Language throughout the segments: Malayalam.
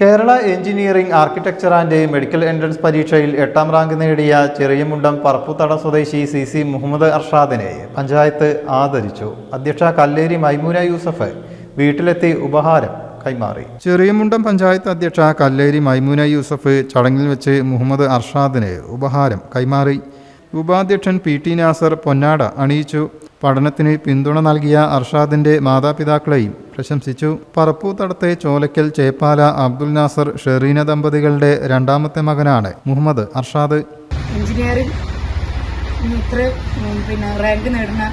Kerala engineering architecture and medical entrance പരീക്ഷയിൽ എട്ടാം റാങ്ക് നേടിയ ചെറിയമുണ്ടം പറപ്പുത്തട സ്വദേശി സി സി മുഹമ്മദ് അർഷാദിനെ പഞ്ചായത്ത് ആദരിച്ചു. അധ്യക്ഷ കല്ലേരി മൈമൂന യൂസഫ് വീട്ടിലെത്തി ഉപഹാരം കൈമാറി. ചെറിയമുണ്ടം പഞ്ചായത്ത് അധ്യക്ഷ കല്ലേരി മൈമൂന യൂസഫ് ചടങ്ങിൽ വെച്ച് മുഹമ്മദ് അർഷാദിനെ ഉപഹാരം കൈമാറി. ഉപാധ്യക്ഷൻ പി ടി നാസർ പൊന്നാട അണിയിച്ചു. പഠനത്തിന് പിന്തുണ നൽകിയ അർഷാദിന്റെ മാതാപിതാക്കളെയും പ്രശംസിച്ചു. പറപ്പൂത്തടത്തെ ചോലക്കൽ ചേപ്പാല അബ്ദുൽ നാസർ ഷെറീന ദമ്പതികളുടെ രണ്ടാമത്തെ മകനാണ് മുഹമ്മദ് അർഷാദ്. എഞ്ചിനീയറിംഗ് ഇത്ര പിന്നെ റാങ്ക് നേടുന്ന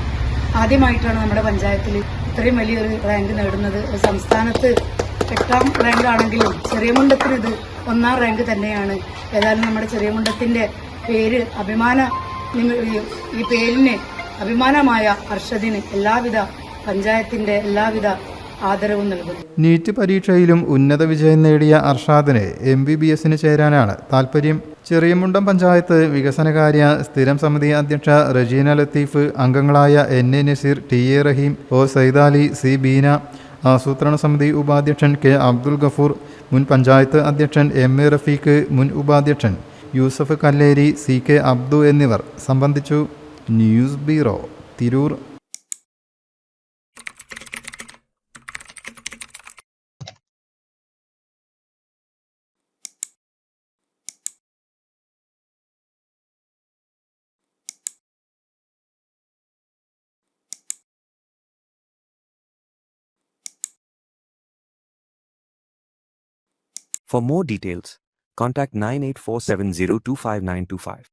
ആദ്യമായിട്ടാണ് നമ്മുടെ പഞ്ചായത്തിൽ ഇത്രയും വലിയൊരു റാങ്ക് നേടുന്നത്. സംസ്ഥാനത്ത് എട്ടാം റാങ്ക് ആണെങ്കിലും ചെറിയമുണ്ടത്തിന് ഇത് ഒന്നാം റാങ്ക് തന്നെയാണ്. ഏതായാലും നമ്മുടെ ചെറിയമുണ്ടത്തിന്റെ പേര് അഭിമാന ഈ പേരിന് അഭിമാനമായ അർഷദിന് എല്ലാവിധ പഞ്ചായത്തിന്റെ എല്ലാവിധ ആദരവും നൽകുന്നു. നീറ്റ് പരീക്ഷയിലും ഉന്നത വിജയം നേടിയ അർഷാദിന് എം ബി ബി എസിന് ചേരാനാണ് താൽപ്പര്യം ചെറിയമുണ്ടം പഞ്ചായത്ത് വികസനകാര്യ സ്ഥിരം സമിതി അധ്യക്ഷ റജീന ലത്തീഫ് അംഗങ്ങളായ N A Naseer T A Raheem O Saidali C Beena ആസൂത്രണ സമിതി ഉപാധ്യക്ഷൻ കെ അബ്ദുൽ ഗഫൂർ മുൻ പഞ്ചായത്ത് അധ്യക്ഷൻ എം എ റഫീഖ് മുൻ ഉപാധ്യക്ഷൻ യൂസഫ് കല്ലേരി സി കെ അബ്ദു എന്നിവർ സംബന്ധിച്ചു. News bureau Tirur For more details, contact 9847025925.